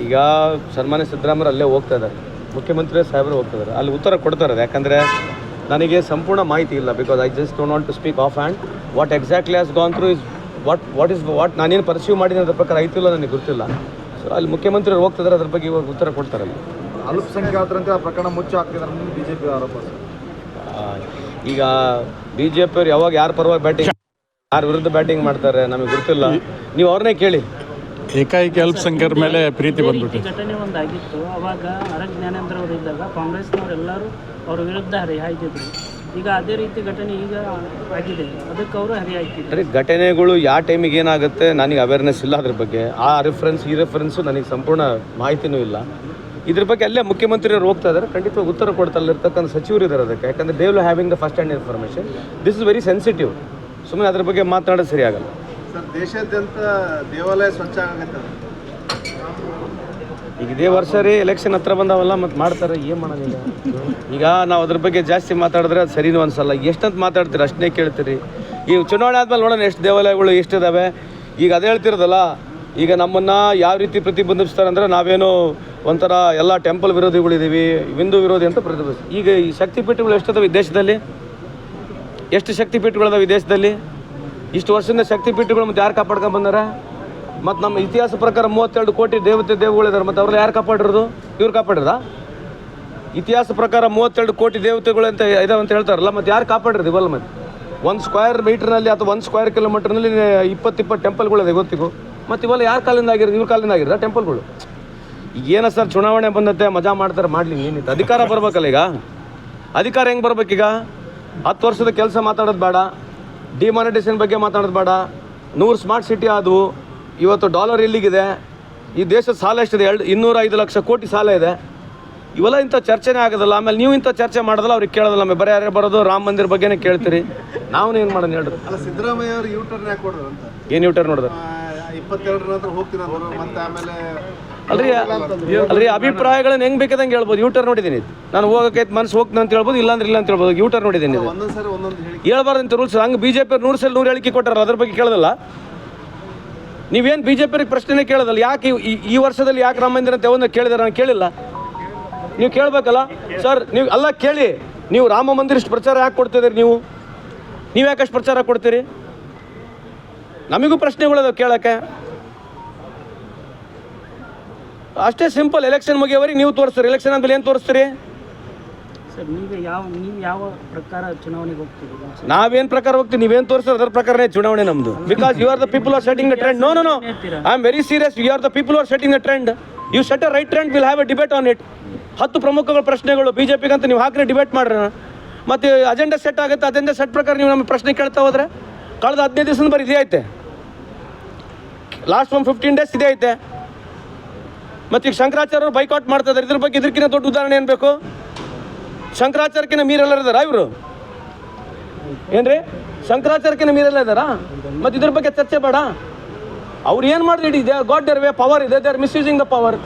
ಈಗ ಸನ್ಮಾನ್ಯ ಸಿದ್ದರಾಮಯ್ಯ ಅಲ್ಲೇ ಹೋಗ್ತಾ ಇದ್ದಾರೆ. ಮುಖ್ಯಮಂತ್ರಿ ಸಾಹೇಬರು ಹೋಗ್ತಾ ಇದ್ದಾರೆ. ಅಲ್ಲಿ ಉತ್ತರ ಕೊಡ್ತಾರೆ ಯಾಕಂದರೆ ನನಗೆ ಸಂಪೂರ್ಣ ಮಾಹಿತಿ ಇಲ್ಲ because I just don't want to speak off hand what exactly as gone through is what what is what ನಾನೇನು ಪರ್ಸ್ಯೂ ಮಾಡಿದ್ದೀನಿ ಅದ್ರ ಪ್ರಕಾರ ಐತಿಲ್ಲ ನನಗೆ ಗೊತ್ತಿಲ್ಲ. ಸೊ ಅಲ್ಲಿ ಮುಖ್ಯಮಂತ್ರಿ ಹೋಗ್ತಿದ್ದಾರೆ ಅದ್ರ ಬಗ್ಗೆ ಇವಾಗ ಉತ್ತರ ಕೊಡ್ತಾರೆ ಅಲ್ಲಿ ಅಲ್ಪಸಂಖ್ಯಾತರಂತೆ ಆ ಪ್ರಕರಣ ಮುಚ್ಚಿ ಹಾಕ್ತಿದ್ದಾರೆ ಬಿ ಜೆ ಪಿ ಆ, ಈಗ ಬಿ ಜೆ ಪಿಯವ್ರು ಯಾವಾಗ ಯಾರ ಪರವಾಗಿ ಬ್ಯಾಟಿಂಗ್ ಯಾರ ವಿರುದ್ಧ ಬ್ಯಾಟಿಂಗ್ ಮಾಡ್ತಾರೆ ನಮಗೆ ಗೊತ್ತಿಲ್ಲ. ನೀವು ಅವ್ರನ್ನೇ ಕೇಳಿ. ಏಕಾಏಕಿ ಅಲ್ಪಸಂಖ್ಯಾತರ ಮೇಲೆ ಪ್ರೀತಿ ಬಂದ್ಬಿಟ್ಟು. ಬಂದ್ಬಿಟ್ಟಿದೆ ಘಟನೆ ಒಂದಾಗಿತ್ತು. ಅವಾಗ ಅರಗ್ ಜ್ಞಾನೇಂದ್ರ ಅವರು ಇದ್ದಾಗ ಕಾಂಗ್ರೆಸ್ನವರೆಲ್ಲರೂ ಅವ್ರ ವಿರುದ್ಧ ಹರಿಹಾಯ್ತಿದ್ರು. ಈಗ ಅದೇ ರೀತಿ ಘಟನೆ ಈಗ ಆಗಿದೆ. ಅದಕ್ಕೆ ಅವರು ಹರಿಹಾಯ್ತಿದ್ರು. ಅಂದರೆ ಘಟನೆಗಳು ಯಾವ ಟೈಮಿಗೆ ಏನಾಗುತ್ತೆ ನನಗೆ ಅವೇರ್ನೆಸ್ ಇಲ್ಲ ಅದ್ರ ಬಗ್ಗೆ. ಆ ರೆಫರೆನ್ಸ್ ಈ ರೆಫರೆನ್ಸು ನನಗೆ ಸಂಪೂರ್ಣ ಮಾಹಿತಿನೂ ಇಲ್ಲ. ಇದ್ರ ಬಗ್ಗೆ ಅಲ್ಲೇ ಮುಖ್ಯಮಂತ್ರಿಯವರು ಹೋಗ್ತಾ ಇದ್ದಾರೆ. ಖಂಡಿತವಾಗಿ ಉತ್ತರ ಕೊಡ್ತಲ್ಲಿರ್ತಕ್ಕಂಥ ಇರ್ತಕ್ಕಂಥ ಸಚಿವರು ಇದ್ದಾರೆ ಅದಕ್ಕೆ. ಯಾಕಂದ್ರೆ they've having the first hand information this is very sensitive ಸುಮ್ಮನೆ ಅದ್ರ ಬಗ್ಗೆ ಮಾತನಾಡೋದು ಸರಿ ಆಗಲ್ಲ ದೇಶಾದ್ಯಂತ ದೇವಾಲಯ ಸ್ವಚ್ಛ ಆಗತ್ತೆ ಈಗ ಇದೇ ವರ್ಷ ರೀ ಎಲೆಕ್ಷನ್ ಹತ್ರ ಬಂದಾವಲ್ಲ ಮತ್ತೆ ಮಾಡ್ತಾರೆ, ಏನು ಮಾಡೋದಿಲ್ಲ. ಈಗ ನಾವು ಅದ್ರ ಬಗ್ಗೆ ಜಾಸ್ತಿ ಮಾತಾಡಿದ್ರೆ ಅದು ಸರಿನೂ ಅನ್ಸಲ್ಲ. ಎಷ್ಟಂತ ಮಾತಾಡ್ತೀರಿ ಅಷ್ಟನ್ನೇ ಕೇಳ್ತೀರಿ. ಈಗ ಚುನಾವಣೆ ಆದ್ಮೇಲೆ ನೋಡೋಣ ಎಷ್ಟು ದೇವಾಲಯಗಳು ಎಷ್ಟಿದಾವೆ. ಈಗ ಅದೇ ಹೇಳ್ತಿರೋದಲ್ಲ, ಈಗ ನಮ್ಮನ್ನು ಯಾವ ರೀತಿ ಪ್ರತಿಬಂಧಿಸ್ತಾರೆ ಅಂದರೆ ನಾವೇನು ಒಂಥರ ಎಲ್ಲ ಟೆಂಪಲ್ ವಿರೋಧಿಗಳಿದ್ದೀವಿ ಹಿಂದೂ ವಿರೋಧಿ ಅಂತ ಪ್ರತಿಬಂಧಿಸ್ ಈಗ ಈ ಶಕ್ತಿಪೀಠಗಳು ಎಷ್ಟಿದಾವೆ ಈ ದೇಶದಲ್ಲಿ? ಎಷ್ಟು ಶಕ್ತಿಪೀಠಗಳಿದಾವೆ ಈ ದೇಶದಲ್ಲಿ? ಇಷ್ಟು ವರ್ಷದಿಂದ ಶಕ್ತಿಪೀಠಗಳು ಮತ್ತೆ ಯಾರು ಕಾಪಾಡ್ಕೊಂಡು ಬಂದಾರ? ಮತ್ತು ನಮ್ಮ ಇತಿಹಾಸ ಪ್ರಕಾರ ಮೂವತ್ತೆರಡು ಕೋಟಿ ದೇವತೆ ದೇವಗಳಿದ್ದಾರೆ ಮತ್ತು ಅವ್ರಲ್ಲಿ ಯಾರು ಕಾಪಾಡಿರೋದು? ಇವ್ರು ಕಾಪಾಡಿರ ಇತಿಹಾಸ ಪ್ರಕಾರ ಮೂವತ್ತೆರಡು ಕೋಟಿ ದೇವತೆಗಳು ಅಂತ ಇದಾವೆ ಅಂತ ಹೇಳ್ತಾರಲ್ಲ, ಮತ್ತು ಯಾರು ಕಾಪಾಡಿರೋದು ಇವಲ್ಲ ಮತ್ತೆ? ಒಂದು ಸ್ಕ್ವೇರ್ ಮೀಟ್ರ್ನಲ್ಲಿ ಅಥವಾ ಒಂದು ಸ್ಕ್ವೇರ್ ಕಿಲೋಮೀಟ್ರ್ನಲ್ಲಿ ಇಪ್ಪತ್ತಿಪ್ಪತ್ತು ಇಪ್ಪತ್ತು ಟೆಂಪಲ್ಗಳಿದೆ ಗೊತ್ತಿಗೂ. ಮತ್ತು ಇವೆಲ್ಲ ಯಾರ ಕಾಲಿಂದ ಆಗಿರೋದು? ಇವ್ರ ಕಾಲಿಂದ ಆಗಿರೋದ ಟೆಂಪಲ್ಗಳು ಈಗ ಏನ ಸರ್ ಚುನಾವಣೆ ಬಂದತ್ತೆ ಮಜಾ ಮಾಡ್ತಾರೆ ಮಾಡಲಿ ಏನಿತ್ತು? ಅಧಿಕಾರ ಬರ್ಬೇಕಲ್ಲ ಈಗ? ಅಧಿಕಾರ ಹೆಂಗೆ ಬರ್ಬೇಕೀಗ? ಹತ್ತು ವರ್ಷದ ಕೆಲಸ ಮಾತಾಡೋದು ಬೇಡ. ಡಿಮಾನಿಟೇಷನ್ ಬಗ್ಗೆ ಮಾತಾಡೋದು ಬೇಡ. ನೂರು ಸ್ಮಾರ್ಟ್ ಸಿಟಿ ಆದವು. ಇವತ್ತು ಡಾಲರ್ ಎಲ್ಲಿಗಿದೆ? ಈ ದೇಶದ ಸಾಲ ಎಷ್ಟಿದೆ? ಎರಡು ಇನ್ನೂರ ಐದು ಲಕ್ಷ ಕೋಟಿ ಸಾಲ ಇದೆ. ಇವೆಲ್ಲ ಇಂಥ ಚರ್ಚೆನೇ ಆಗೋದಲ್ಲ. ಆಮೇಲೆ ನೀವು ಇಂಥ ಚರ್ಚೆ ಮಾಡೋದಲ್ಲ ಅವ್ರಿಗೆ ಕೇಳೋದಲ್ಲ. ಆಮೇಲೆ ಬರೀ ಯಾರೇ ಬರೋದು ರಾಮ ಮಂದಿರ ಬಗ್ಗೆನೇ ಕೇಳ್ತೀರಿ. ನಾವು ಏನು ಮಾಡೋಣ ಹೇಳ್ರಿ. ಅಲ್ಲ ಸಿದ್ದರಾಮಯ್ಯ ಅವರು ಯೂ ಟರ್ನ್ ಯಾಕೆ ಕೊಡೋದು ಅಂತ? ಏನು ಯೂಟರ್ ನೋಡಿದ್ರೆ ಇಪ್ಪತ್ತೆರಡರ ನಂತರ ಹೋಗ್ತಿರೋದು ಮತ್ತೆ ಆಮೇಲೆ ಅಲ್ರಿ ಅಲ್ರಿ ಅಭಿಪ್ರಾಯಗಳನ್ನ ಹೆಂಗ್ ಬೇಕಾದಂಗೆ ಹೇಳ್ಬೋದು. ಯೂಟರ್ ನೋಡಿದೀನಿ ನಾನು ಹೋಗಕ್ಕೆ ಮನ್ಸು ಹೋಗ್ತೀನಿ ಅಂತ ಹೇಳ್ಬೋದು ಇಲ್ಲಾಂದ್ರೆ ಇಲ್ಲ ಅಂತ ಹೇಳ್ಬೋದು. ಯೂಟರ್ ನೋಡಿದ್ದೀನಿ ಇದು. ಒಂದೊಂದು ಸರಿ ಒಂದೊಂದು ಹೇಳಿ. ಹೇಳ್ಬಾರ್ದು ಅಂತ ರೂಲ್ಸ್ ಹಂಗೆ ಬಿ ಜೆ ಪಿ ನೂರು ಸಲ ನೂರು ಹೇಳಿಕೆ ಕೊಟ್ಟಾರ ಅದ್ರ ಬಗ್ಗೆ ಕೇಳೋದಲ್ಲ? ನೀವೇನು ಬಿ ಜೆ ಪಿ ಪ್ರಶ್ನೆ ಕೇಳೋದಲ್ಲ ಯಾಕೆ ಈ- ಈ- ಈ ವರ್ಷದಲ್ಲಿ ಯಾಕೆ ರಾಮ ಮಂದಿರ ಅಂತ ಯಾವನ್ನ ಕೇಳಿದಾರೆ ನಾನು ಕೇಳಿಲ್ಲ. ನೀವು ಕೇಳಬೇಕಲ್ಲ? ಸರ್ ನೀವು ಅಲ್ಲ ಕೇಳಿ. ನೀವು ರಾಮ ಮಂದಿರ ಇಷ್ಟು ಪ್ರಚಾರ ಯಾಕೆ ಕೊಡ್ತಿದ್ದೀರಿ ನೀವು? ನೀವು ಯಾಕೆ ಅಷ್ಟು ಪ್ರಚಾರ ಕೊಡ್ತೀರಿ? ನಮಗೂ ಪ್ರಶ್ನೆಗಳು ಕೇಳಕ್ಕೆ. ಅಷ್ಟೇ ಸಿಂಪಲ್ ಎಲೆಕ್ಷನ್ ಮುಗಿಯೋವರೆಗೆ ನೀವು ತೋರಿಸ್ತೀರಿ ಎಲೆಕ್ಷನ್ ಆದ್ಮೇಲೆ ಏನು ತೋರಿಸ್ತೀರಿ? ನಾವೇನ್ ಪ್ರಕಾರ ಹೋಗ್ತೀವಿ ನೀವೇನ್ ತೋರಿಸ್ತೀರ ಅದರ ಪ್ರಕಾರನೇ ಚುನಾವಣೆ ನಮ್ದು. Because you are the people are setting the trend no no no I am very serious you are the people are setting the trend you set a right trend will have a debate on it ಹತ್ತು ಪ್ರಮುಖ ಪ್ರಶ್ನೆಗಳು B J ಪಿಗಂತ ನೀವು ಹಾಕ್ರೆ debate ಮಾಡ್ರಿ. ಮತ್ತೆ agenda set ಆಗುತ್ತೆ agenda set ಪ್ರಕಾರ ನೀವು ನಮ್ಮ ಪ್ರಶ್ನೆ ಕೇಳ್ತಾ ಹೋದ್ರೆ? ಕಳೆದ ಹದಿನೈದು ದಿವಸದ ಬರೀ ಇದೇ ಐತೆ. ಲಾಸ್ಟ್ ಒಂದು ಫಿಫ್ಟೀನ್ ಡೇಸ್ ಇದೇ ಐತೆ. ಮತ್ತು ಈಗ ಶಂಕರಾಚಾರ್ಯರು ಬೈಕೌಟ್ ಮಾಡ್ತಾ ಇದ್ದಾರೆ. ಇದ್ರ ಬಗ್ಗೆ ಇದಕ್ಕಿಂತ ದೊಡ್ಡ ಉದಾಹರಣೆ ಏನು ಬೇಕು? ಶಂಕರಾಚಾರ್ಯಕಿನ ಮೀರೆಲ್ಲ ಇದಾರ ಇವರು? ಏನ್ರಿ? ಶಂಕರಾಚಾರ್ಯಕಿನ ಮೀರೆಲ್ಲ ಇದಾರಾ? ಮತ್ತೆ ಇದ್ರ ಬಗ್ಗೆ ಚರ್ಚೆ ಬೇಡ. ಅವ್ರು ಏನು ಮಾಡಿದ್ರು ಇದೆ ಗಾಡ್ ದೇರ್ ವೇ ಪವರ್ ಇದೆ. They are misusing the power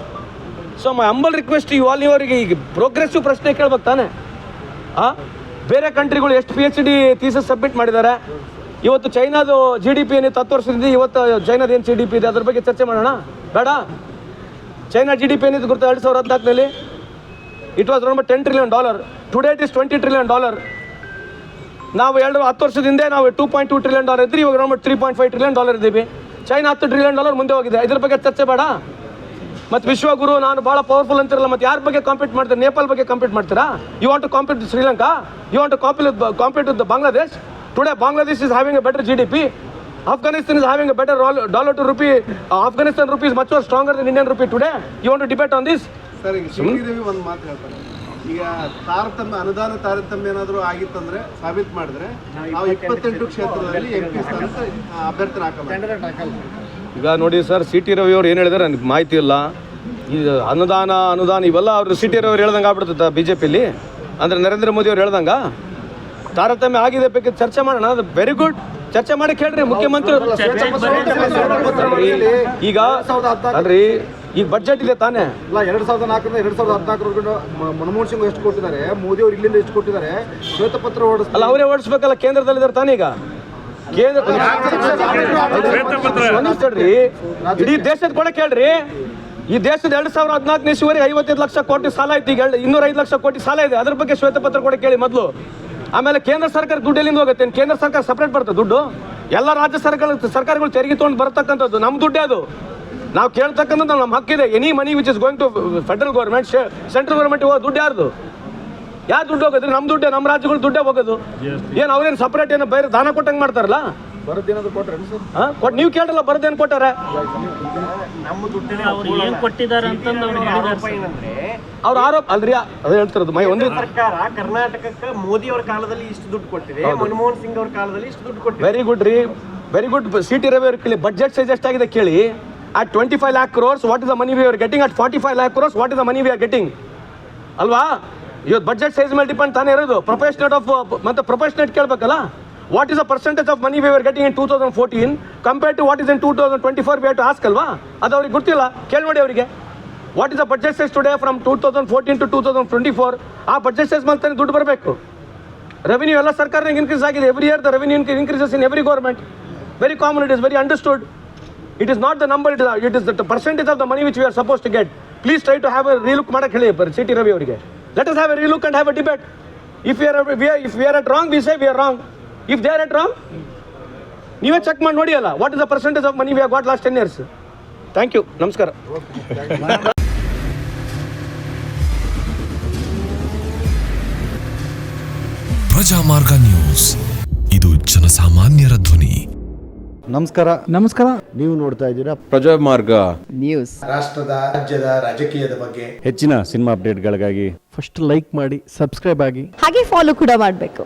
so my humble request you all ಇವರಿಗೆ ಈಗ ಪ್ರೋಗ್ರೆಸಿವ್ ಪ್ರಶ್ನೆ ಕೇಳ್ಬೇಕು ತಾನೆ? ಆ? ಬೇರೆ ಕಂಟ್ರಿಗಳು ಎಷ್ಟು P H D thesis submit ಮಾಡಿದ್ದಾರೆ? ಇವತ್ತು ಚೈನಾದು ಜಿ ಡಿ ಪಿ ಏನಿತ್ತು ಹತ್ತು ವರ್ಷದಿಂದ ಇವತ್ತು ಚೈನಾದ ಏನು ಜಿ ಡಿ ಪಿ ಇದೆ? ಅದ್ರ ಬಗ್ಗೆ ಚರ್ಚೆ ಮಾಡೋಣ. ಬೇಡ. ಚೈನಾ ಜಿ ಡಿ ಪಿ ಏನಿತ್ತು ಗೊತ್ತಾ ಎರಡು ಸಾವಿರದ ಹದಿನಾಲ್ಕನಲ್ಲಿ it was round ten trillion dollar today it is twenty trillion dollar ನಾವು ಎರಡು, ಹತ್ತು ವರ್ಷದಿಂದ ನಾವು two point two trillion dollar ಇದ್ರಿ ಇವಾಗ round three point five trillion dollar ಇದ್ದೀವಿ. ಚೈನಾ ಹತ್ತು ಟ್ರಿಲಿಯನ್ ಡಾಲರ್ ಮುಂದೆ ಹೋಗಿದೆ. ಇದ್ರ ಬಗ್ಗೆ ಚರ್ಚೆ ಬೇಡ. ಮತ್ತು ವಿಶ್ವಗುರು, ನಾನು ಭಾಳ ಪವರ್ಫುಲ್ ಅಂತಿರಲ್ಲ, ಮತ್ತೆ ಯಾರ ಬಗ್ಗೆ ಕಾಂಪೀಟ್ ಮಾಡ್ತಾರೆ? ನೇಪಾಲ್ ಬಗ್ಗೆ ಕಾಂಪೀಟ್ ಮಾಡ್ತೀರಾ? You want to compete Sri Lanka you want to compete compete with Bangladesh today Bangladesh is having a better G D P Afghanistan is having a better dollar to rupee. Uh, Afghanistan rupee is much more stronger than Indian rupee today. You want to debate on this? ಒಂದು ಮಾತು ಹೇಳ್ತಾರೆ. ಈಗ ತಾರತಮ್ಯ ಅನುದಾನ ತಾರತಮ್ಯ ಏನಾದರೂ ಆಗಿತ್ತಂದ್ರೆ ಸಾಬೀತು ಮಾಡಿದ್ರೆ ನಾವು ಇಪ್ಪತ್ತೆಂಟು ಕ್ಷೇತ್ರದಲ್ಲಿ ಎಂ ಪಿ ಅಭ್ಯರ್ಥಿನ ಹಾಕಲ್ಲ. ಈಗ ನೋಡಿ ಸರ್ ಸಿ ಟಿ ರವಿ ಅವ್ರು ಏನು ಹೇಳಿದಾರೆ ನನಗೆ ಮಾಹಿತಿ ಇಲ್ಲ. ಈ ಅನುದಾನ ಅನುದಾನ ಇವೆಲ್ಲ ಅವರು ಸಿ ಟಿ ರವಿ ಅವ್ರು ಹೇಳ್ದಂಗೆ ಆಗ್ಬಿಡ್ತದ ಬಿ ಜೆ ಪಿಲಿ ಅಂದರೆ ನರೇಂದ್ರ ಮೋದಿ ಅವ್ರು ಹೇಳ್ದಂಗ? ತಾರತಮ್ಯ ಆಗಿದೆ ಬಗ್ಗೆ ಚರ್ಚೆ ಮಾಡೋಣ. ಅದು ವೆರಿ ಗುಡ್ ಚರ್ಚೆ ಮಾಡಿ ಕೇಳ್ರಿ ಮುಖ್ಯಮಂತ್ರಿ ಈಗ ಅಲ್ರಿ ಈಗ ಬಜೆಟ್ ಇದೆ ತಾನೇ? ಅಲ್ಲ ಎರಡ್ ಸಾವಿರದ ನಾಲ್ಕರಿಂದ ಎರಡ್ ಸಾವಿರದ ಹದಿನಾಲ್ಕರವರೆಗೂ ಮನಮೋಹನ್ ಸಿಂಗ್ ಎಷ್ಟು ಕೊಟ್ಟಿದ್ದಾರೆ? ಮೋದಿ ಅವರು ಇಲ್ಲಿಂದ ಎಷ್ಟು ಕೊಟ್ಟಿದ್ದಾರೆ? ಶ್ವೇತಪತ್ರ ಓಡಿಸ್ ಅಲ್ಲ ಅವರೇ ಓಡಿಸ್ಬೇಕಲ್ಲ ಕೇಂದ್ರದಲ್ಲಿ ಇದಾರೆ ತಾನೇ ಈಗ? ಕೇಂದ್ರ ಇಡೀ ದೇಶದ ಕೂಡ ಕೇಳ್ರಿ. ಈ ದೇಶದ ಎರಡ್ ಸಾವಿರದ ಹದಿನಾಲ್ಕನೇ ಇಸುವರೆಗೆ ಐವತ್ತೈದು ಲಕ್ಷ ಕೋಟಿ ಸಾಲ ಐತಿ ಈಗ ಇನ್ನೂರ ಐದು ಲಕ್ಷ ಕೋಟಿ ಸಾಲ ಇದೆ. ಅದ್ರ ಬಗ್ಗೆ ಶ್ವೇತಪತ್ರ ಕೂಡ ಕೇಳಿ ಮೊದಲು. ಆಮೇಲೆ ಕೇಂದ್ರ ಸರ್ಕಾರ ದುಡ್ಡು ಎಲ್ಲಿಂದ ಹೋಗುತ್ತೆ? ಕೇಂದ್ರ ಸರ್ಕಾರ ಸಪ್ರೇಟ್ ಬರುತ್ತೆ ದುಡ್ಡು? ಎಲ್ಲ ರಾಜ್ಯ ಸರ್ಕಾರ ಸರ್ಕಾರಗಳು ತೆರಿಗೆ ತೊಗೊಂಡು ಬರ್ತಕ್ಕಂಥದ್ದು ನಮ್ಮ ದುಡ್ಡೇ ಅದು. ನಾವು ಕೇಳ್ತಕ್ಕಂಥದ್ದು ನಮ್ಮ ಹಕ್ಕಿದೆ. Any money which is going to federal government central government ಹೋಗೋ ದುಡ್ಡು ಯಾರ್ದು? ಯಾರು ದುಡ್ಡು ಹೋಗೋದ್ರೆ ನಮ್ಮ ದುಡ್ಡೇ ನಮ್ಮ ರಾಜ್ಯಗಳು ದುಡ್ಡೇ ಹೋಗೋದು. ಏನು ಅವ್ರೇನು ಸಪ್ರೇಟ್ ಏನೋ ಬೇರೆ ದಾನ ಕೊಟ್ಟಂಗೆ ಮಾಡ್ತಾರಲ್ಲ? ಹಾಂ ಕೊಟ್ಟು ನೀವು ಕೇಳಲ್ಲ ಬರೋದೇನು ಕೊಟ್ಟಾರ? ಅವ್ರು ಏನು ಕೊಟ್ಟಿದ್ದಾರೆ ಅಂತಂದು ಅವ್ರು ಹೇಳಿದ್ದಾರೆ. ಅವ್ರ ಆರೋಪ ಅಲ್ರಿ ಅದೇ ಹೇಳ್ತಿರೋದು ಮೈ ಒಂದು ಸರ್ಕಾರ ಕರ್ನಾಟಕಕ್ಕೆ ಮೋದಿ ಅವ್ರ ಕಾಲದಲ್ಲಿ ಇಷ್ಟು ದುಡ್ಡು ಕೊಟ್ಟಿದೆ ಮನಮೋಹನ್ ಸಿಂಗ್ ಅವ್ರ ಕಾಲದಲ್ಲಿ ಇಷ್ಟು ದುಡ್ಡು ಕೊಟ್ಟಿದೆ. ವೆರಿ ಗುಡ್ ರೀ. Very good C T Ravi ಅವ್ರು ಕೇಳಿ. ಬಜೆಟ್ ಸೈಜ್ ಎಷ್ಟಾಗಿದೆ ಕೇಳಿ. At twenty five lakh crores what is the money we are getting at forty five lakh crores what is the money we are getting ಅಲ್ವಾ? ಇವತ್ತು budget size ಮೇಲೆ depend ತಾನೇ ಇರೋದು. Proportionate of ಮತ್ತೆ proportionate ಕೇಳಬೇಕಲ್ಲ? What is a percentage of money we are getting in two thousand fourteen compare to what is in two thousand twenty four we to ask ಅಲ್ವಾ? ಅದು ಅವ್ರಿಗೆ ಗೊತ್ತಿಲ್ಲ. ಕೇಳಿ ನೋಡಿ ಅವರಿಗೆ. What is a budget today from two thousand fourteen to two thousand twenty four ಆ budget size ಮೇಲೆ ತಾನೇ ದುಡ್ಡು ಬರಬೇಕು. ರೆವಿನ್ಯೂ ಎಲ್ಲ ಸರ್ಕಾರನಾಗ ಇನ್ಕ್ರೀಸ್ ಆಗಿದೆ. Every year the revenue increases in every government very common it is very understood it is not the number it it is the percentage of the money which we are suppose to get please try to have a relook ಮಾಡಕ್ಕೆ ಹೇಳಿ ಬರ್ C T Ravi ಅವರಿಗೆ. Let us have a relook and have a debate if you are if we are at wrong we say we are wrong if they are at wrong ನೀವೇ check ಮಾಡಿ ನೋಡಿ ಅಲ್ಲ what is the percentage of money we got last ten years thank you ನಮಸ್ಕಾರ. Prajamarga news. ಇದು ಜನಸಾಮಾನ್ಯರ ಧ್ವನಿ. ನಮಸ್ಕಾರ. ನಮಸ್ಕಾರ. ನೀವು ನೋಡ್ತಾ ಇದ್ದೀರಾ ಪ್ರಜಾಮಾರ್ಗ. ನ್ಯೂಸ್. ರಾಷ್ಟ್ರದ ರಾಜ್ಯದ ರಾಜಕೀಯದ ಬಗ್ಗೆ. ಹೆಚ್ಚಿನ ಸಿನಿಮಾ ಅಪ್ಡೇಟ್ಗಳಿಗಾಗಿ. ಫಸ್ಟ್ ಲೈಕ್ ಮಾಡಿ ಸಬ್ಸ್ಕ್ರೈಬ್ ಆಗಿ. ಹಾಗೆ ಫಾಲೋ ಕೂಡ ಮಾಡಬೇಕು.